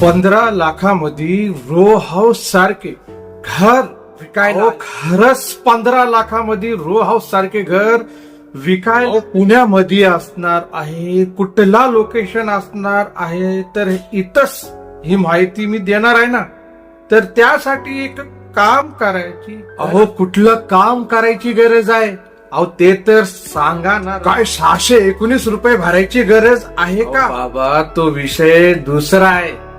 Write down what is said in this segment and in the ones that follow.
पंधरा लाखामध्ये row house सारखे घर विकायला खरंच पंधरा लाखामध्ये रो हाऊस सारखे घर विकायला पुण्यामध्ये असणार आहे कुठला लोकेशन असणार आहे तर इथंच ही माहिती मी देणार आहे ना. तर त्यासाठी एक काम करायची अहो कुठलं काम करायची गरज आहे? अहो ते तर सांगा ना. काय सहाशे एकोणीस रुपये भरायची गरज आहे का? बाबा तो विषय दुसरा आहे.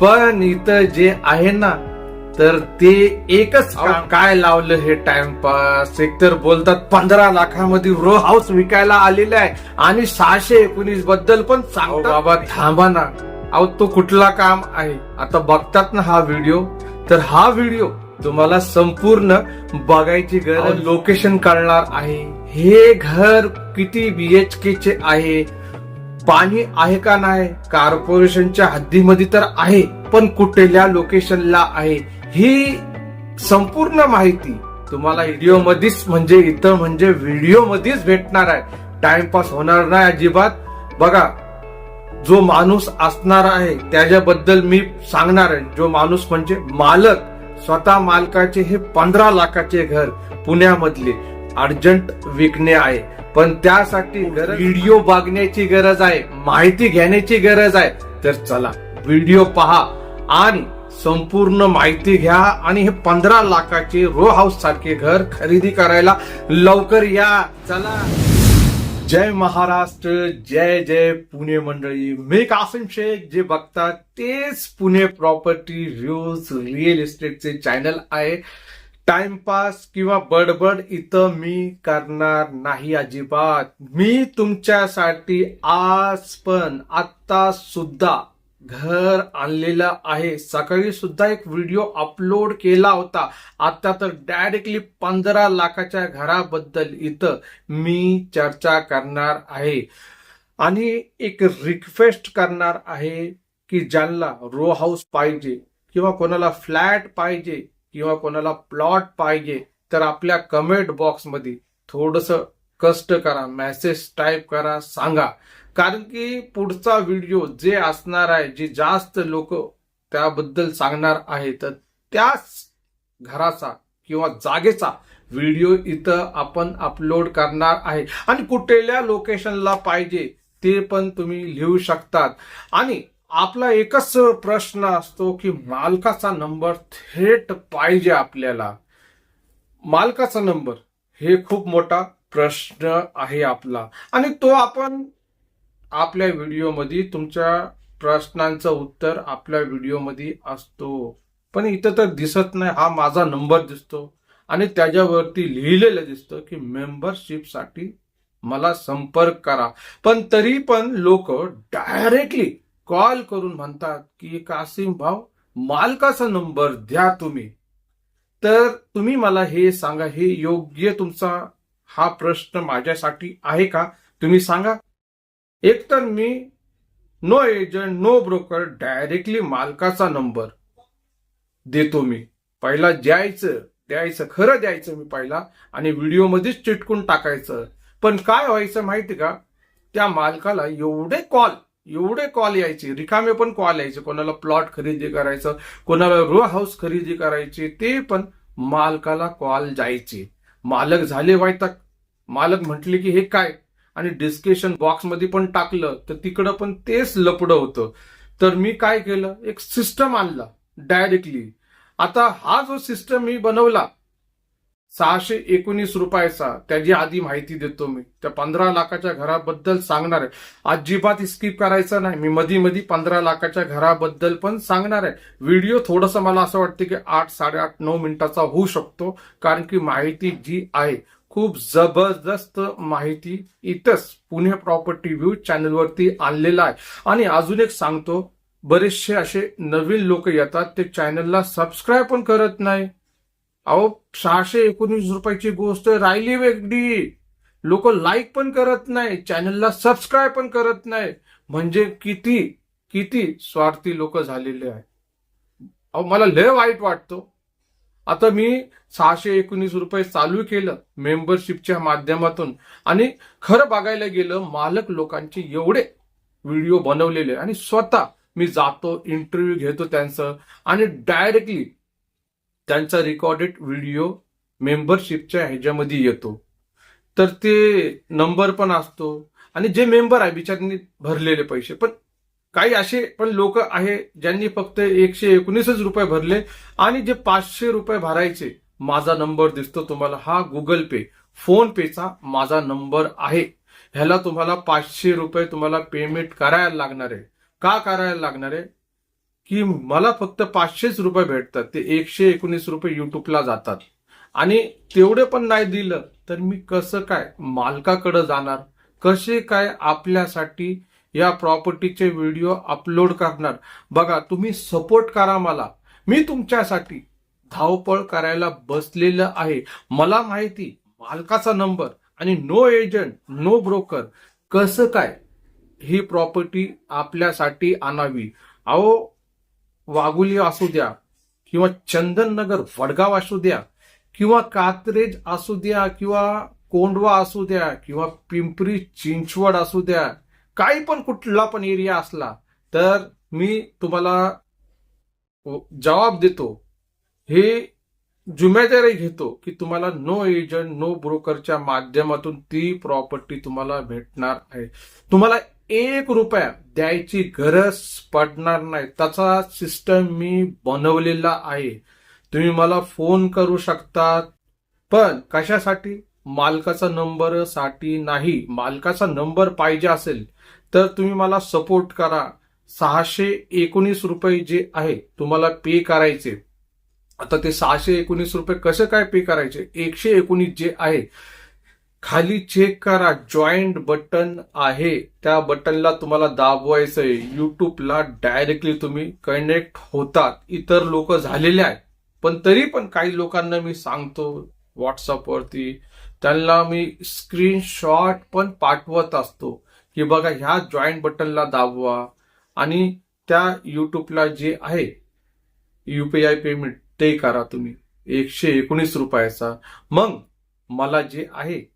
पण इथं जे आहे ना तर ते एकच काय लावलं हे टाइमपास? एकतर बोलतात पंधरा लाखामध्ये रो हाऊस विकायला आलेला आहे आणि सहाशे एकोणीसबद्दल पण सांगतो बाबा थांबा ना. अहो तो कुठला काम आहे? आता बघतात ना हा व्हिडिओ. तर हा व्हिडिओ तुम्हाला संपूर्ण बघायची गरज लोकेशन कळणार आहे. हे घर किती बीएचके चे आहे? पाणी आहे का नाही? कॉर्पोरेशनच्या हद्दीमध्ये तर आहे पण कुठल्या लोकेशनला आहे? ही संपूर्ण माहिती तुम्हाला व्हिडिओ मध्येच म्हणजे इथं म्हणजे व्हिडिओ मध्येच भेटणार आहे. टाइमपास होणार नाही अजिबात. बघा जो माणूस असणार आहे त्याच्याबद्दल मी सांगणार आहे. जो माणूस म्हणजे मालक स्वतः मालकाचे हे पंधरा लाखाचे घर पुण्यामधले अर्जंट विकणे आहे. पण त्यासाठी व्हिडिओ बघण्याची गरज आहे माहिती घेण्याची गरज आहे. तर चला व्हिडिओ पहा आणि संपूर्ण माहिती घ्या आणि हे पंधरा लाखाचे रो हाऊस सारखे घर खरेदी करायला लवकर या. चला. जय महाराष्ट्र जय जय पुणे मंडळी. मी कासिम शेख जे बघतात तेच Pune property views real estate channel आहे. टाइमपास किंवा बडबड इथं मी करणार नाही अजिबात. मी तुमच्यासाठी आज पण आता सुद्धा घर आणलेलं आहे. सकाळी सुद्धा एक व्हिडिओ अपलोड केला होता. आता तर डायरेक्टली पंधरा लाखाच्या घराबद्दल इथं मी चर्चा करणार आहे. आणि एक रिक्वेस्ट करणार आहे की ज्यांना रो हाऊस पाहिजे किंवा कोणाला फ्लॅट पाहिजे किंवा कोणाला प्लॉट पाहिजे तर आपल्या कमेंट बॉक्समध्ये थोडस कष्ट करा मेसेज टाईप करा सांगा. कारण की पुढचा व्हिडिओ जे असणार आहे जे जास्त लोक त्याबद्दल सांगणार आहे तर त्याच घराचा किंवा जागेचा व्हिडिओ इथं आपण अपलोड करणार आहे. आणि कुठल्या लोकेशनला पाहिजे ते पण तुम्ही लिहू शकतात. आणि आपला एकच प्रश्न असतो की मालकाचा नंबर थेट पाहिजे आपल्याला. मालकाचा नंबर हे खूप मोठा प्रश्न आहे आपला. आणि तो आपण आपल्या व्हिडिओमध्ये तुमच्या प्रश्नांचं उत्तर आपल्या व्हिडिओमध्ये असतो. पण इथं तर दिसत नाही हा माझा नंबर दिसतो. आणि त्याच्यावरती लिहिलेलं दिसतं की मेंबरशिपसाठी मला संपर्क करा. पण तरी पण लोक डायरेक्टली कॉल करून म्हणतात की कासिम भाऊ मालकाचा नंबर द्या तुम्ही. तर तुम्ही मला हे सांगा हे योग्य तुमचा हा प्रश्न माझ्यासाठी आहे का? तुम्ही सांगा. एक तर मी no agent no broker directly मालकाचा नंबर देतो मी. पहिला द्यायचं द्यायचं खरं द्यायचं मी पहिला आणि व्हिडिओमध्येच चिटकून टाकायचं. पण काय व्हायचं माहिती का? त्या मालकाला एवढे कॉल एवढे कॉल यायचे. रिकामे पण कॉल यायचे. कोणाला प्लॉट खरेदी करायचं कोणाला रो हाऊस खरेदी करायचे ते पण मालकाला कॉल जायचे. मालक झाले वायतक मालक म्हटले की हे काय? आणि डिस्कशन बॉक्समध्ये पण टाकलं तर तिकडं पण तेच लपडं होतं. तर मी काय केलं? एक सिस्टम आणला डायरेक्टली आता हा जो सिस्टम मी बनवला सहाशे एकोणीस रुपयाचा त्याची आधी माहिती देतो मी. त्या पंधरा लाखाच्या घराबद्दल सांगणार आहे. अजिबात स्किप करायचं नाही. मी मधी मधी पंधरा लाखाच्या घराबद्दल पण सांगणार आहे. व्हिडिओ थोडस मला असं वाटतं की आठ साडेआठ नऊ मिनिटाचा होऊ शकतो. कारण की माहिती जी आहे खूप जबरदस्त माहिती इथंच पुणे प्रॉपर्टी व्ह्यू चॅनलवरती आणलेला आहे. आणि अजून एक सांगतो बरेचसे असे नवीन लोक येतात ते चॅनलला सबस्क्राईब पण करत नाही. अहो सहाशे एकोणीस रुपयाची गोष्ट राहिली वेगळी. लोक लाईक पण करत नाही चॅनलला सबस्क्राईब पण करत नाही. म्हणजे किती किती स्वार्थी लोक झालेले आहे अहो मला लय वाईट वाटतो. आता मी सहाशे एकोणीस रुपये चालू केलं मेंबरशिपच्या माध्यमातून. आणि खरं बघायला गेलं मालक लोकांचे एवढे व्हिडिओ बनवलेले. आणि स्वतः मी जातो इंटरव्ह्यू घेतो त्यांचं. आणि डायरेक्टली त्यांचा रेकॉर्डेड व्हिडिओ मेंबरशिपच्या ह्याच्यामध्ये येतो. तर ते नंबर पण असतो. आणि जे मेंबर आहे बिचारांनी भरलेले पैसे. पण काही असे पण लोक आहे ज्यांनी फक्त एकशे एकोणीसच रुपये भरले आणि जे पाचशे रुपये भरायचे माझा नंबर दिसतो तुम्हाला. हा गुगल पे फोन पेचा माझा नंबर आहे. ह्याला तुम्हाला पाचशे रुपये तुम्हाला पेमेंट करायला लागणार आहे. का करायला लागणार आहे? की मला फक्त पाचशेच रुपये भेटतात. ते एकशे एकोणीस रुपये युट्यूबला जातात. आणि तेवढे पण नाही दिलं तर मी कसं काय मालकाकडे जाणार? कसे काय आपल्यासाठी या प्रॉपर्टीचे व्हिडिओ अपलोड करणार? बघा तुम्ही सपोर्ट करा मला. मी तुमच्यासाठी धावपळ करायला बसलेलं आहे. मला माहिती मालकाचा नंबर आणि नो एजंट नो ब्रोकर कसं काय ही प्रॉपर्टी आपल्यासाठी आणावी? अहो वाघुली असू द्या किंवा चंदननगर वडगाव असू द्या किंवा कात्रेज असू द्या किंवा कोंडवा असू द्या किंवा पिंपरी चिंचवड असू द्या काही पण कुठला पण एरिया असला तर मी तुम्हाला जबाब देतो. हे जुमेदारी घेतो की तुम्हाला नो एजंट नो ब्रोकरच्या माध्यमातून ती प्रॉपर्टी तुम्हाला भेटणार आहे. तुम्हाला एक रुपया द्यायची गरज पडणार नाही. त्याचा सिस्टम मी बनवलेला आहे. तुम्ही मला फोन करू शकतात. पण कशासाठी? मालकाचा नंबरसाठी नाही. मालकाचा नंबर पाहिजे असेल तर तुम्ही मला सपोर्ट करा. सहाशे एकोणीस रुपये जे आहे तुम्हाला पे करायचे. आता ते सहाशे एकोणीस रुपये कसे काय पे करायचे? एकशे एकोणीस जे आहे खाली चेक करा जॉईंट बटन आहे. त्या बटनला तुम्हाला दाबवायचं आहे युट्यूबला डायरेक्टली तुम्ही कनेक्ट होतात. इतर लोक झालेले आहेत. पण तरी पण काही लोकांना मी सांगतो व्हॉट्सअपवरती त्यांना मी स्क्रीनशॉट पण पाठवत असतो. की बघा ह्या जॉईंट बटनला दाबवा. आणि त्या युट्यूबला जे आहे युपीआय पेमेंट ते करा तुम्ही. एकशे एकोणीस रुपयाचा. मग मला जे आहे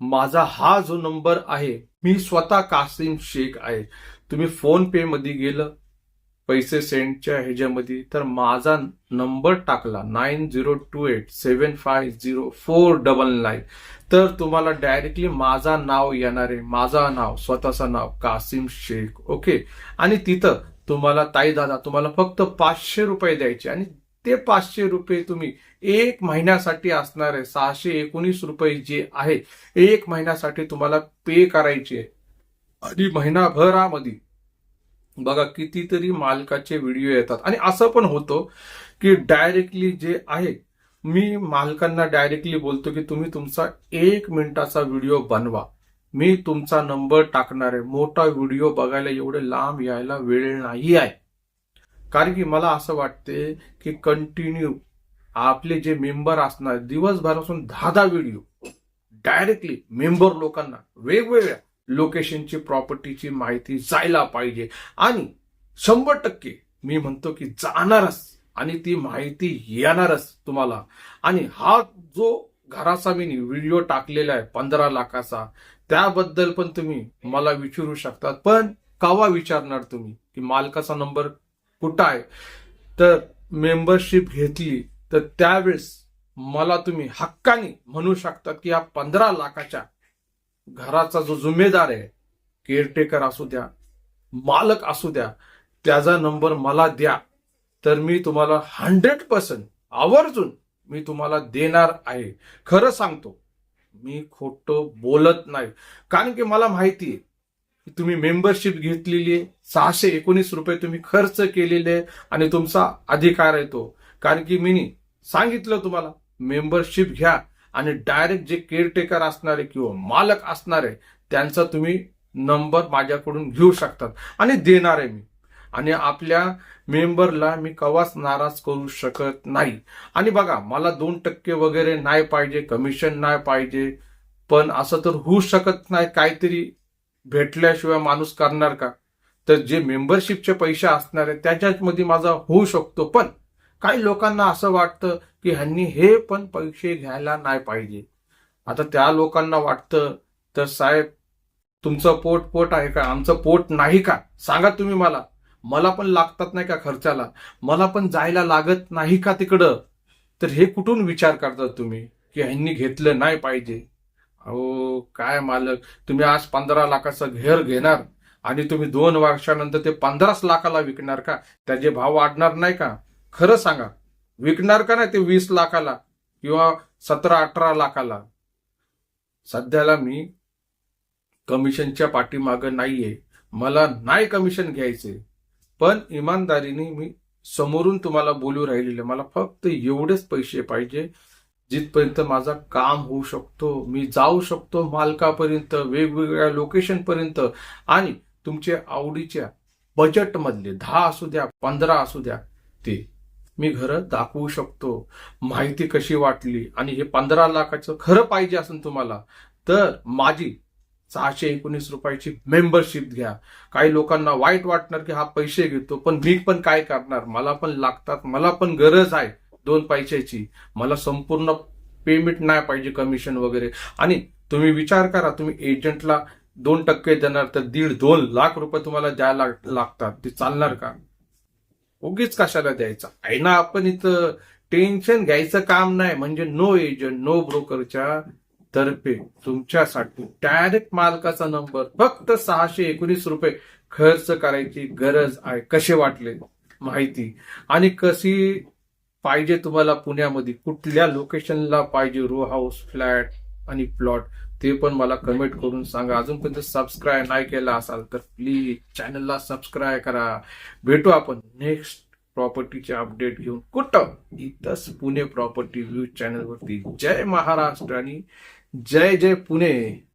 माझा हा जो नंबर आहे मी स्वतः कासिम शेख आहे. तुम्ही फोन पे मध्ये गेलं पैसे सेंडच्या ह्याच्यामध्ये तर माझा नंबर टाकला nine zero two eight seven five zero four double nine. तर तुम्हाला डायरेक्टली माझा नाव येणार आहे माझा नाव स्वतःचं नाव कासिम शेख ओके? आणि तिथं तुम्हाला ताई दादा तुम्हाला फक्त पाचशे रुपये द्यायचे आणि ते पाचशे रुपये तुम्ही एक महिन्यासाठी असणारे सहाशे एकोणीस रुपये जे आहे एक महिन्यासाठी तुम्हाला पे करायचे आणि महिनाभरामध्ये बघा कितीतरी मालकाचे व्हिडिओ येतात. आणि असं पण होतं की डायरेक्टली जे आहे मी मालकांना डायरेक्टली बोलतो की तुम्ही तुमचा एक मिनिटाचा व्हिडिओ बनवा. मी तुमचा नंबर टाकणार आहे. मोठा व्हिडिओ बघायला एवढे लांब यायला वेळ नाही आहे. कारण की मला असं वाटते की कंटिन्यू आपले जे मेंबर असणार दिवसभरापासून दहा दहा व्हिडिओ डायरेक्टली मेंबर लोकांना वेगवेगळ्या लोकेशनची प्रॉपर्टीची माहिती जायला पाहिजे. आणि शंभर टक्के मी म्हणतो की जाणारच आणि ती माहिती येणारच तुम्हाला. आणि हा जो घराचा मी व्हिडिओ टाकलेला आहे पंधरा लाखाचा त्याबद्दल पण तुम्ही मला विचारू शकतात पण कवा विचारणार तुम्ही की मालकाचा नंबर कुठं आहे? तर मेंबरशिप घेतली तर त्यावेळेस मला तुम्ही हक्काने म्हणू शकतात की या पंधरा लाखाच्या घराचा जो जुमेदार आहे केअरटेकर असू द्या मालक असू द्या त्याचा नंबर मला द्या. तर मी तुम्हाला हंड्रेड पर्सेंट आवर्जून मी तुम्हाला देणार आहे. खरं सांगतो मी खोटं बोलत नाही. कारण की मला माहिती आहे तुम्ही मेंबरशिप घेतलेली आहे. सहाशे एकोणीस रुपये तुम्ही खर्च केलेले आहे आणि तुमचा अधिकार आहे तो. कारण की मी सांगितलं तुम्हाला मेंबरशिप घ्या आणि डायरेक्ट जे केअरटेकर असणारे किंवा मालक असणारे त्यांचा तुम्ही नंबर माझ्याकडून घेऊ शकतात आणि देणार आहे मी. आणि आपल्या मेंबरला मी कवाच नाराज करू शकत नाही. आणि बघा मला दोन टक्के वगैरे नाही पाहिजे कमिशन नाही पाहिजे पण असं तर होऊ शकत नाही काहीतरी. भेटल्याशिवाय माणूस करणार का? तर जे मेंबरशिपचे पैसे असणार आहेत त्याच्यामध्ये माझा होऊ शकतो. पण काही लोकांना असं वाटतं की ह्यांनी हे पण पैसे घ्यायला नाही पाहिजे. आता त्या लोकांना वाटतं तर साहेब तुमचं पोट पोट आहे का? आमचं पोट नाही का? सांगा तुम्ही मला. मला पण लागतात नाही का खर्चाला? मला पण जायला लागत नाही का तिकडं? तर हे कुठून विचार करता तुम्ही की ह्यांनी घेतलं नाही पाहिजे? अहो काय मालक? तुम्ही आज पंधरा लाखाचं घर घेणार आणि तुम्ही दोन वर्षानंतर ते पंधराच लाखाला विकणार का? त्याचे भाव वाढणार नाही का? खरं सांगा. विकणार का नाही ते वीस लाखाला किंवा सतरा अठरा लाखाला? सध्याला मी कमिशनच्या पाठीमागं नाहीये. मला नाही कमिशन घ्यायचे पण इमानदारीने मी समोरून तुम्हाला बोलू राहिलेले. मला फक्त एवढेच पैसे पाहिजे. जिथपर्यंत माझा काम होऊ शकतो मी जाऊ शकतो मालकापर्यंत वेगवेगळ्या लोकेशन पर्यंत आणि तुमच्या आवडीच्या बजेटमधले दहा असू द्या पंधरा असू द्या ते मी घरं दाखवू शकतो. माहिती कशी वाटली? आणि हे पंधरा लाखाचं खरं पाहिजे असेल तुम्हाला तर माझी सहाशे एकोणीस रुपयाची मेंबरशिप घ्या. काही लोकांना वाईट वाटणार की हा पैसे घेतो पण मी पण काय करणार? मला पण लागतात मला पण गरज आहे. दोन पैशाची. मला संपूर्ण पेमेंट नाही पाहिजे कमिशन वगैरे. आणि तुम्ही विचार करा तुम्ही एजंटला दोन टक्के देणार तर दीड दोन लाख रुपये तुम्हाला द्यायला लागतात. ते चालणार का? उगीच कशाला द्यायचं? आहे ना आपण इथं टेन्शन घ्यायचं काम नाही. म्हणजे नो एजंट नो ब्रोकरच्या तर्फे तुमच्यासाठी डायरेक्ट मालकाचा नंबर फक्त सहाशे एकोणीस रुपये खर्च करायची गरज आहे. कसे वाटले? माहिती. आणि कशी पाहिजे तुम्हाला पुण्यामध्ये. कुठल्या लोकेशनला पाहिजे रो हाऊस फ्लॅट आणि प्लॉट ते पण मला कमेंट करून सांगा. अजूनपर्यंत सबस्क्राईब नाही केला असाल तर प्लीज चॅनलला सबस्क्राईब करा. भेटू आपण नेक्स्ट प्रॉपर्टीचे अपडेट घेऊन. कुठं? इथंच पुणे प्रॉपर्टी व्ह्यू चॅनलवरती जय महाराष्ट्र आणि जय जय पुणे.